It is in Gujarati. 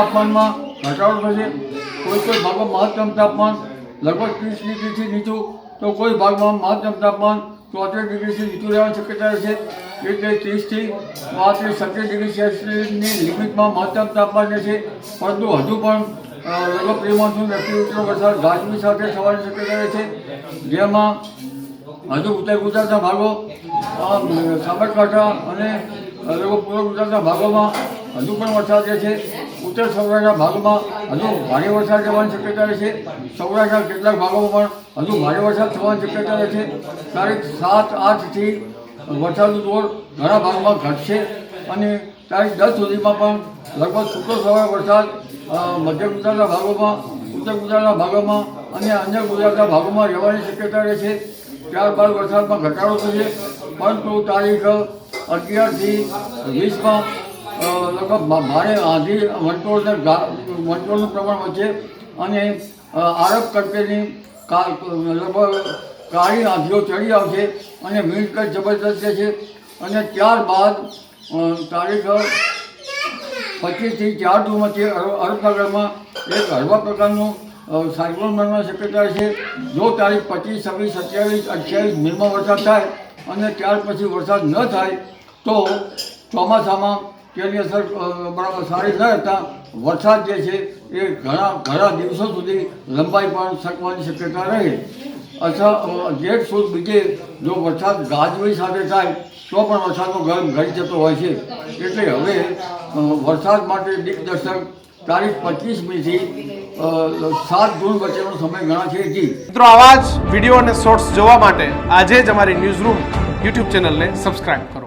તાપમાનમાં ઘટાડો થશે. કોઈ કોઈ ભાગમાં મહત્તમ તાપમાન લગભગ ત્રીસ ડિગ્રીથી નીચું. તો કોઈ ભાગમાં મહત્તમ તાપમાન ચોતેર ડિગ્રીથી નીચું રહેવાની શક્યતા રહેશે. એટલે ત્રીસથી પાંત્રીસ સત્તર ડિગ્રી સેલ્સિયસની લિમિટમાં મહત્તમ તાપમાન રહેશે. પરંતુ હજુ પણ લગભગ પ્રી મોન્સૂન વ્યક્તિગત વરસાદ ગાજવી સાથે થવાની શક્યતા રહે છે જેમાં હજુ ઉત્તર ગુજરાતના ભાગો સાબરકાંઠા અને પૂર્વ ગુજરાતના ભાગોમાં હજુ પણ વરસાદ રહે છે ઉત્તર સૌરાષ્ટ્રના ભાગોમાં હજુ ભારે વરસાદ રહેવાની શક્યતા છે. સૌરાષ્ટ્રના કેટલાક ભાગોમાં પણ હજુ ભારે વરસાદ થવાની શક્યતા રહે છે. તારીખ સાત આઠથી વરસાદનું જોર ઘણા ભાગમાં ઘટશે અને તારીખ દસ સુધીમાં પણ લગભગ છૂટો સવારે વરસાદ મધ્ય ગુજરાતના ભાગોમાં, ઉત્તર ગુજરાતના ભાગોમાં અને અન્ય ગુજરાતના ભાગોમાં રહેવાની શક્યતા રહે છે. ત્યારબાદ વરસાદમાં ઘટાડો થશે. પરંતુ તારીખ અગિયારથી વીસમાં લગભગ ભારે આંધી વંટોળને ગા- વંટોળનું પ્રમાણ વધશે અને આરોપ આરબ કંપનીની કા, લગભગ કાળી આંધીઓ ચડી આવશે અને મીણકટ જબરદસ્ત છે અને ત્યારબાદ તારીખ પચીસથી ચાર ધુમાંથી અરબનગરમાં એક હળવા પ્રકારનું સાયક્લોન બનવાની શક્યતા છે. જો તારીખ પચીસ, છવ્વીસ, સત્યાવીસ, અઠ્યાવીસ મેમાં વરસાદ થાય અને ત્યાર પછી વરસાદ ન થાય, તો ચોમાસામાં તેની અસર બરાબર સારી ન હતા વરસાદ જે છે એ ઘણા ઘણા દિવસો સુધી લંબાઈ પણ શકવાની શક્યતા રહે. અથવા જેઠ સુદ બીજે જો વરસાદ ગાજવી સાથે થાય, તો પણ વરસાદનો ગરમ ઘટી જતો હોય છે. એટલે હવે વરસાદ માટે દિગ્દર્શક તારીખ પચીસમીથી સાત જૂન વચ્ચેનો સમય ઘણા છે જી. મિત્રો, આવા જ વીડિયો અને શોર્ટ્સ જોવા માટે આજે જ અમારી ન્યૂઝ રૂમ યુટ્યુબ ચેનલને સબસ્ક્રાઇબ કરો.